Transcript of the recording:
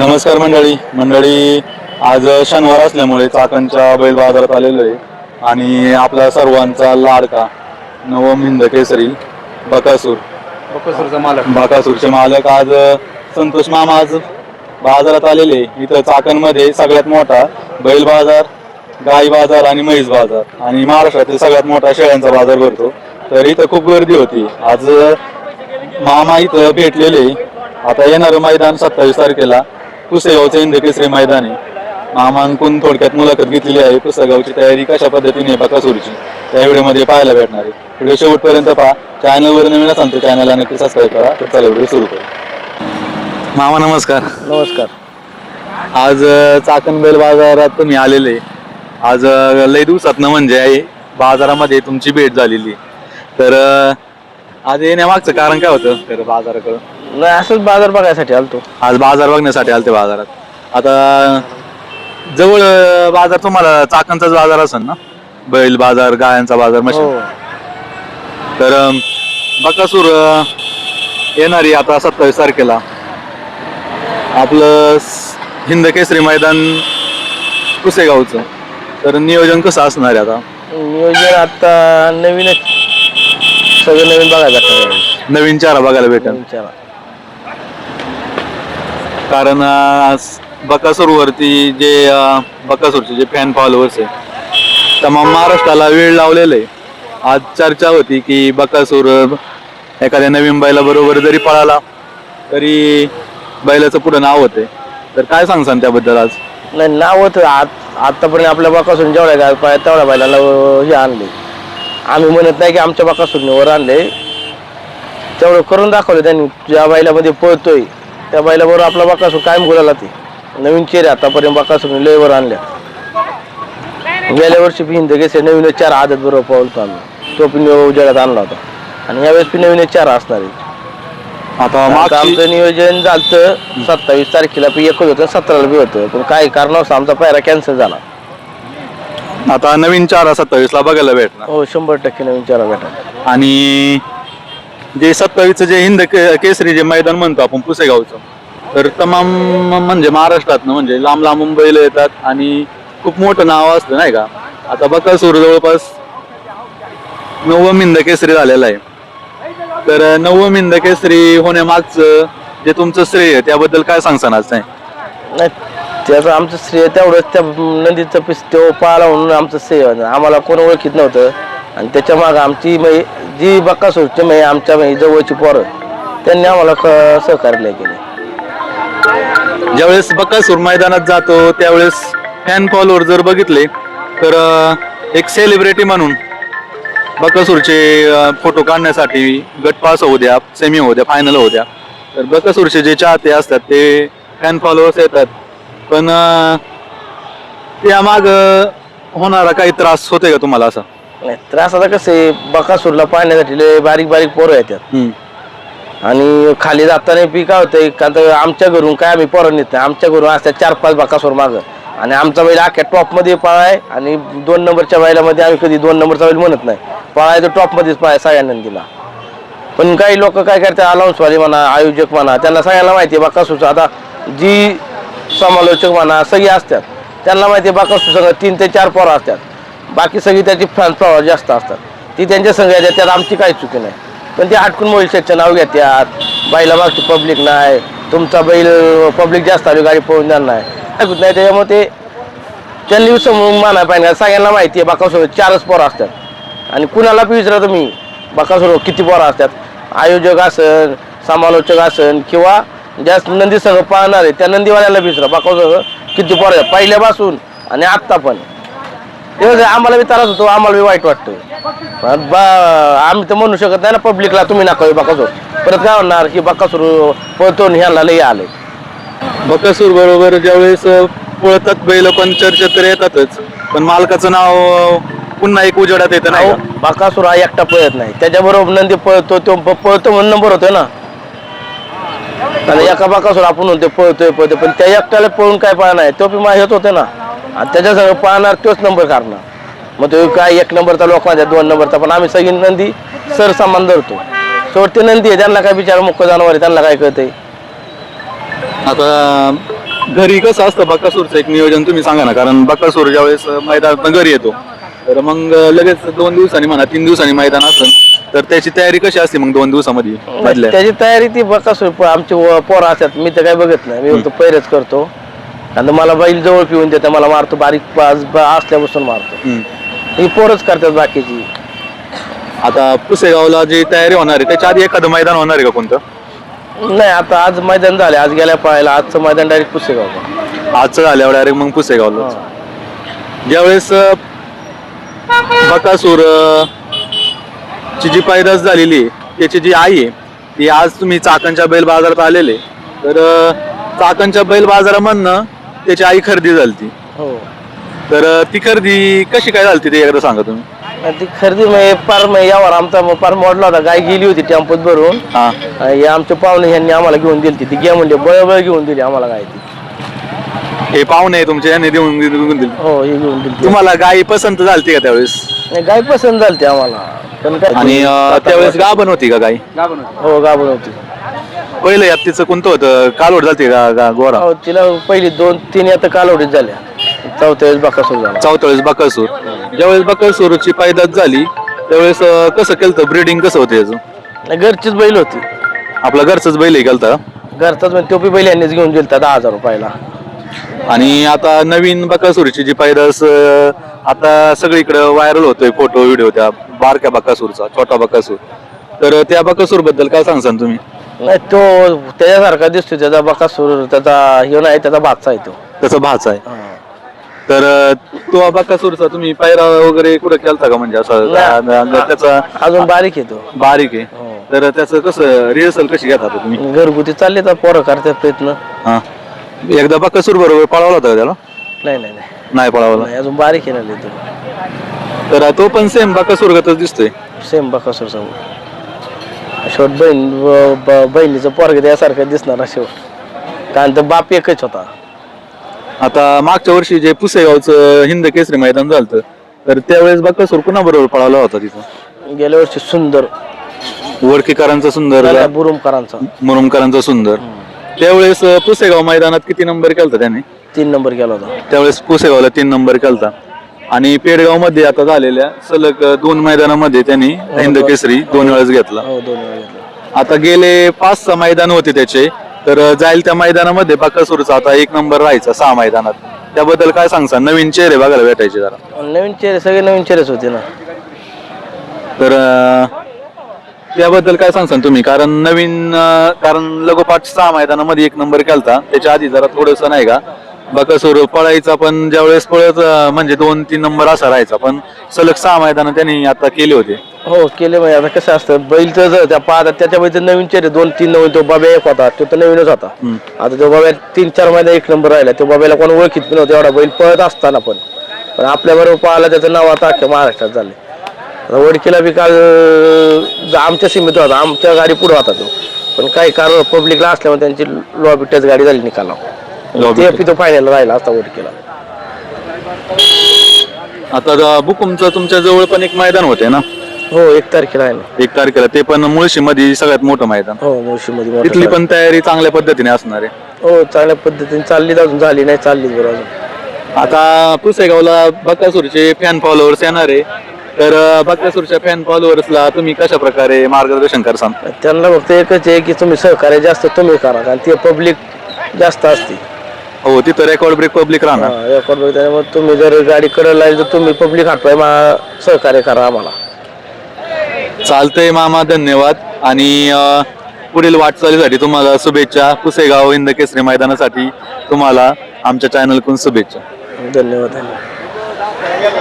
नमस्कार मंडळी. मंडळी आज शनिवार असल्यामुळे चाकणच्या बैल बाजारात आलेलो आहे. आणि आपला सर्वांचा लाडका नवम हिंद केसरी बकासूर. बकासूरचा मालक. बकासूरचे मालक आज संतोष मामा आज बाजारात आलेले इथं चाकणमध्ये सगळ्यात मोठा बैल बाजार गाई बाजार आणि म्हैस बाजार. आणि महाराष्ट्रातील सगळ्यात मोठा शेळ्यांचा बाजार भरतो. तर इथं खूप गर्दी होती. आज मामा इथं भेटलेले आता येणारं मैदान सत्तावीस तारखेला. पुसेगावचं इंद केसरी मैदान. आहे मामांकून थोडक्यात मुलाखत घेतलेली आहे. पुसेगावची तयारी कशा पद्धतीने बकासूरची त्या व्हिडिओमध्ये पाहायला भेटणार आहे. व्हिडिओ शेवटपर्यंत पहा. चॅनलवर नवीन तर चॅनलला नक्की सबस्क्राईब करा. तर चला व्हिडिओ सुरू करू. मामा नमस्कार. नमस्कार. आज चाकण बैल बाजारात तुम्ही आलेले. आज लय दिवसात म्हणजे बाजारामध्ये तुमची भेट झालेली. तर आज येण्यामागचं कारण काय होतं? तर बाजाराकडं. नाही असंच बाजार बघायसाठी आलतो. आज बाजार बघण्यासाठी आलते बाजारात. आता जवळ अ, बाजार तुम्हाला चाकणचाच बाजार असेल ना? बैल बाजार गायांचा बाजार म्हशी हो. तर अ, बकासूर अ, येणारी आता सत्तावीस तारखेला. आपलं स- हिंद केसरी मैदान पुसेगावचं तर नियोजन कसं असणार आहे आता? नियोजन आता नवीनच. सगळं नवीन बघायला नवीन चारा बघायला भेटेल. विचारा कारण बकासूरवरती जे बकासूरचे जे फॅन फॉलोअर्स आहे तमाम महाराष्ट्राला वेळ लावलेलं आहे. आज चर्चा होती की बकासूर एखाद्या नवीन बैलाबरोबर जरी पळाला तरी बैलाचं पुढं नाव होते तर काय सांगसान त्याबद्दल आज? नाही नाव होतं आत आतापर्यंत आपल्या बकासून जेवढ्या गाय पाय तेवढ्या बैलाला हे आणले. आम्ही म्हणत नाही की आमच्या बाकासून वर आणले. तेवढं करून दाखवलं त्यांनी ज्या बैलामध्ये पळतोय. त्या बैलाबरोबर आपला बाकासूर कायम बोलायला ते. नवीन चेहरे आतापर्यंत बाकासून लयवर आणल्या. गेल्या वर्षी हिंद गेसे नवीन चार आदत बरोबर पळतो आम्ही. तो पण उजेडात आणला होता. आणि यावेळेस बी नवीन चार असणार आहे. आता आता आमचं नियोजन झालं सत्तावीस तारखेला बी एकच होतं सतराला बी होतं. पण काही कारणास्तव आमचा पायरा कॅन्सल झाला. आता नवीन चारा सत्तावीस ला बघायला भेटणार. हो शंभर टक्के नवीन चारा भेटा आणि जे सत्तावीसचं जे हिंद के- केसरी जे मैदान म्हणतो आपण पुसेगावचं तर तमाम म्हणजे महाराष्ट्रात म्हणजे लांब लांब मुंबईला येतात आणि खूप मोठं नाव असतं नाही का? आता बकासूर जवळपास नवम हिंद केसरी झालेला आहे. तर नवम हिंद केसरी होण्यामागचं जे तुमचं श्रेय आहे त्याबद्दल काय सांगसान आज नाही नाही त्याचं आमचं श्रेय तेवढंच त्या नदीचं पिस तो म्हणून आमचं श्रेय होतं. आम्हाला कोण ओळखीत नव्हतं. आणि त्याच्या मागं आमची मै जी बक्कासूरची म्हणजे आमच्या मै जवळची पोरं त्यांनी आम्हाला क- सहकार्य केले. ज्यावेळेस बकासूर मैदानात जातो त्यावेळेस फॅन फॉलोअर जर बघितले तर अं, एक सेलिब्रिटी म्हणून बकासूरचे फोटो काढण्यासाठी गट पास होऊ द्या सेमी होऊ द्या फायनल होऊ द्या. तर बकासूरचे जे चाहते असतात ते फॅन फॉलोअर्स येतात. पण अं, त्यामाग होणारा काही त्रास होतोय का तुम्हाला असा? नाही त्रास आता कसं आहे बकासूरला पाहण्यासाठी लय बारीक बारीक पोरं येतात. आणि खाली जाताना पी काय होतंय का तर आमच्या घरून काय आम्ही पोरं नेत नाही. आमच्या घरून असतात चार पाच बाकासोर मागं. आणि आमचा बैल अख्ख्या टॉपमध्ये पळाय आणि दोन नंबरच्या बैलामध्ये आम्ही कधी दोन नंबरचा बैल म्हणत नाही. पळाय तर टॉपमध्येच पळाय सगळ्यांना दिला पण काही लोक काय करतात अलाउन्सवाले म्हणा आयोजक म्हणा त्यांना सगळ्यांना माहिती आहे बाकासूरचं आता जी समालोचक म्हणा सगळी असतात. त्यांना माहिती आहे बाकासूर संघ तीन ते चार पोरं असतात. बाकी सगळी त्याची फॅन फ्लॉवर जास्त असतात. ती त्यांच्या संघ येतात त्यात आमची काही चुकी नाही. पण ते आटकून मोबाईल शेटचं नाव घेतात. बाईला मागची पब्लिक नाही. तुमचा बैल पब्लिक जास्त आली गाडी पळून जाणार नाही. ऐकत नाही त्याच्यामुळे ते त्यांनी समोर मानाय पाहिजे. सगळ्यांना माहिती आहे बाकासोबत चारच पोरं असतात. आणि कुणाला बी विचारा तुम्ही बाकासोबत किती पोरं असतात? आयोजक असन समालोचक असन किंवा ज्या नंदी संघ पाहणार आहे त्या नंदीवाल्याला विचारा. बाकासोबत किती पोरं पहिल्यापासून आणि आत्ता पण. ते आहे, आम्हाला बी त्रास होतो आम्हाला बी वाईट वाटतं. पण बा आम्ही तर म्हणू शकत नाही ना पब्लिकला तुम्ही नका बाकासूर परत काय होणार की बाकासूर पळतो आणि ह्याला लई आलंय. बकासूर बरोबर ज्यावेळेस पळतात बैल पण चर्चेत तर येतातच. पण मालकाचं नाव पुन्हा एक उजेडात येतं नाही का? बाकासूर हा एकटा पळत नाही. त्याच्याबरोबर नंदी पळतो तो प- पळतो म्हणून नंबर होतोय ना. आणि एका बाकासूर आपण म्हणतो पळतोय पळतोय पण त्या एकट्याला पळून काय पळणार नाही तो बी माहीत होते ना. आणि त्याच्यासंग पाहणार तोच नंबर काढणार. मग तो काय एक नंबरचा लोक माझ्या दोन नंबरचा पण आम्ही सगळी नंदी सर सामान धरतो. शेवटी नंदी आहे त्यांना काय बिचारा मुख्य जनावर आहे त्यांना काय कळतंय? आता घरी कसं असतं बकासूरचं एक नियोजन तुम्ही सांगा ना कारण बकासूर ज्यावेळेस मैदानात घरी येतो तर मग लगेच दोन दिवसांनी म्हणा तीन दिवसांनी मैदान असेल तर त्याची तयारी कशी असते मग दोन दिवसामध्ये त्याची तयारी ती बकासूर आमचे पोरं असतात मी तर काय बघत नाही. मी फक्त पैरच करतो. आणि मला बैल जवळ पिऊन देते मला मारतो बारीक पाच असल्यापासून मारतो. ही पोरच करतात बाकीची. आता पुसेगावला जी तयारी होणार आहे त्याच्या आधी एखादं मैदान होणार आहे का कोणतं? नाही आता आज मैदान झाले आज गेल्या पाहायला आजचं मैदान डायरेक्ट पुसेगाव आजचं झाल्यावर डायरेक्ट मग पुसेगावला. ज्यावेळेस अं, बकासूर अं, ची जी पैदास झालेली आहे त्याची जी आई आहे ती आज तुम्ही चाकणच्या बैल बाजारात आलेले तर अं, चाकणच्या बैल बाजारामधनं त्याची आई खरेदी झाली हो. तर ती खरेदी कशी काय झाली ते एकदा सांगा तुम्ही. आणि ती खरेदी म्हणजे पार मग यावर आमचा मग पार मोडला होता. गाय गेली होती टेम्पोत भरून. हा. आणि हे आमचे पाहुणे यांनी आम्हाला घेऊन दिली ती घ्या म्हणले बळबळ घेऊन दिली आम्हाला गाय ती. हे पाहुणे तुमच्या यांनी देऊन देऊन दिली. हो हे घेऊन दिली तुम्हाला गाय पसंत झालती का त्यावेळेस? नाही, गाय पसंत झाली ती आम्हाला. पण काय आणि अं, त्यावेळेस गाभण होती का गाय? हो गाभण होती. पहिलं यात तिचं कोणतं होतं? कालवड झालती का का गोरा? हो तिला पहिली दोन तीन आता कालवडीत झाल्या. चौथ्या वेळेस बाकासूर झाला. चौथावेळेस बकासूर. ज्यावेळेस बकासूरची पायदात झाली त्यावेळेस अं, कसं केलं ब्रिडिंग कसं होतं याचं? नाही, घरचीच बैल होती. आपला घरचंच बैल आहे केलता? घरचाच म्हणजे टोपी बैल यांनीच घेऊन दिलता दहा हजार रुपयाला. आणि आता नवीन बकासूरची जी पायदास अं, आता सगळीकडे व्हायरल होतोय फोटो व्हिडिओ त्या बारक्या बकासूरचा छोटा बकासूर. तर त्या बकासूरबद्दल काय सांगसान तुम्ही? नाही तो त्याच्यासारखा दिसतो त्याचा बकासूर त्याचा हे नाही त्याचा भातचा आहे तो. त्याचा भाच आहे. तर अं, तो बकासूरचा तुम्ही पायरा वगैरे कुठं केलता का म्हणजे असं नाही. त्याचा अजून बारीक आहे तो. बारीक आहे. हो. तर त्याचं कसं रिहर्सल कशी घेता तुम्ही? घरगुती चालले तर पोरं करतात प्रयत्न. हा. एकदा बकासूर बरोबर पळवला होता का त्याला? नाही नाही नाही. नाही पळावला. नाही अजून बारीक आहे ना तो. तर तो पण सेम बकासूर गतच दिसतोय. सेम बकासूर समोर शेवट बहीण बहिणीचं पोरग त्यासारखं दिसणार ना शेवट. कारण तर बाप एकच होता. आता मागच्या वर्षी जे पुसेगावचं हिंद केसरी मैदान झालं तर त्यावेळेस बकासूर कुणा बरोबर पळाला होता तिथं? गेल्या वर्षी सुंदर. वडकीकरांचा सुंदर बुरुमकरांचा. मुरुमकरांचा सुंदर. त्यावेळेस पुसेगाव मैदानात किती नंबर केलता त्याने? तीन नंबर गेला होता. त्यावेळेस पुसेगावला तीन नंबर केलता. आणि पेडगावमध्ये आता झालेल्या सलग दोन मैदानामध्ये त्यांनी हिंद केसरी दोन वेळेस घेतला. हो दोन वेळा घेतला. आता गेले पाच सहा मैदान होते त्याचे. तर जाईल त्या मैदानामध्ये बकासूरचा आता एक नंबर राहायचा सहा मैदानात. त्याबद्दल काय सांगसा? नवीन चेहरे बघायला भेटायचे जरा. आणि नवीन चेहरे सगळे नवीन चेहरेच होते ना. तर अं, त्याबद्दल काय सांगसान तुम्ही? कारण नवीन अं, कारण लगोपाठ सहा मैदानामध्ये एक नंबर केलता. त्याच्या आधी जरा थोडस नाही का? बकासूर पळायचा पण ज्यावेळेस पळत अं, म्हणजे दोन तीन नंबर असा राहायचा पण सलग सहा मैदान त्यांनी आता केले होते. हो केले म्हणजे आता कसं असतं बैलचं जर त्या पाहतात त्याच्या बैल नवीन चेहरे दोन तीन नवीन तो बाबा एक होता तो तर नवीनच होता. हम्म. आता तो बाबा तीन चार महिने एक नंबर राहिला तो बाबाला कोण ओळखीत पण नव्हतं एवढा बैल पळत असताना पण. पण आपल्या बरोबर पाहिला त्याचं नाव आता अख्ख्या महाराष्ट्रात झाले आता वडकीला बी काल अं, आमच्या सीमित होता आमच्या गाडी पुढे होता तो. पण काही कारण पब्लिकला असल्यामुळे त्यांची लॉबी टच गाडी झाली निकाला ते तो फायनल राहिला असता वडकीला आता ज- बुकुमचं तुमच्या जवळ पण एक मैदान होते ना? हो एक तारखेला आहे ना. एक तारखेला. ते पण मुळशी मध्ये सगळ्यात मोठं मैदान. हो मुळशीमध्ये तिथली पण तयारी चांगल्या पद्धतीने असणार आहे. हो चांगल्या पद्धतीने चालली अजून झाली नाही चालली बरं अजून. आता पुसेगावला बकासूरचे फॅन फॉलोअर्स येणार आहे. तर बकासूरच्या फॅन फॉलोअर्सला तुम्ही कशा प्रकारे मार्गदर्शन करसान? त्यांना फक्त एकच आहे की तुम्ही सहकार्य जास्त तुम्ही करा कारण ते पब्लिक जास्त असते हो तिथं रेकॉर्ड ब्रेक पब्लिक राहणार. हा, रेकॉर्ड बघ त्याच्यामुळे तुम्ही जर गाडी कडे तर तुम्ही पब्लिक हातपाय मा सहकार्य करा आम्हाला. चालतंय मामा धन्यवाद. आणि अं, पुढील वाटचालीसाठी तुम्हाला शुभेच्छा. पुसेगाव हिंद केसरी मैदानासाठी तुम्हाला आमच्या चॅनलकडून शुभेच्छा. धन्यवाद धन्यवाद.